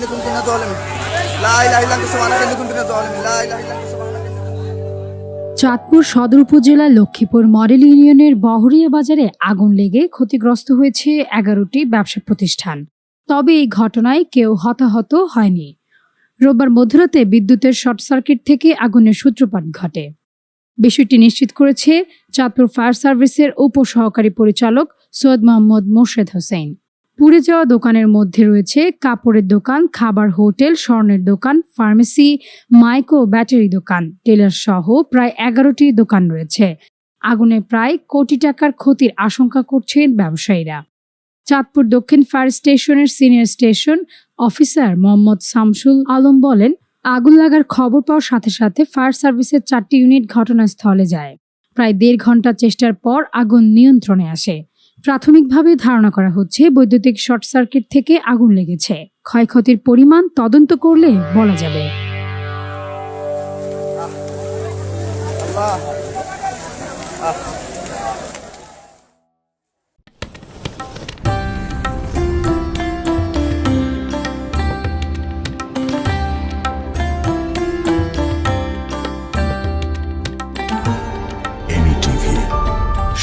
إني كنت من الظالمين لا إله إلا أنت سبحانك إني كنت من الظالمين لا إله إلا أنت سبحانك إني চাঁদপুর সদর উপজেলার লক্ষ্মীপুর মডেল ইউনিয়নের বহরিয়া বাজারে আগুন লেগে ক্ষতিগ্রস্ত হয়েছে এগারোটি ব্যবসা প্রতিষ্ঠান তবে এই ঘটনায় কেউ হতাহত হয়নি রোববার মধ্যরাতে বিদ্যুতের শর্ট সার্কিট থেকে আগুনের সূত্রপাত ঘটে বিষয়টি নিশ্চিত করেছে চাঁদপুর ফায়ার সার্ভিসের উপসহকারী পরিচালক সৈয়দ মোহাম্মদ মোর্শেদ হোসেন পুড়ে যাওয়া দোকানের মধ্যে রয়েছে কাপড়ের দোকান, খাবার হোটেল, স্বর্ণের দোকান, ফার্মেসি, মাইক্রো ব্যাটারি দোকান, টেলার সহ প্রায় এগারোটি দোকান রয়েছে। আগুনে প্রায় কোটি টাকার ক্ষতির আশঙ্কা করছেন ব্যবসায়ীরা। চাঁদপুর দক্ষিণ ফায়ার স্টেশনের senior station officer Mohammad Shamsul Alam বলেন, আগুন লাগার খবর পাওয়ার সাথে সাথে ফায়ার সার্ভিসের চারটি ইউনিট ঘটনাস্থলে যায়। প্রায় দেড় ঘণ্টা চেষ্টার পর আগুন নিয়ন্ত্রণে আসে। প্রাথমিকভাবে ধারণা করা হচ্ছে বৈদ্যুতিক শর্ট সার্কিট থেকে আগুন লেগেছে। ক্ষয়ক্ষতির পরিমাণ তদন্ত করলে বলা যাবে। আহ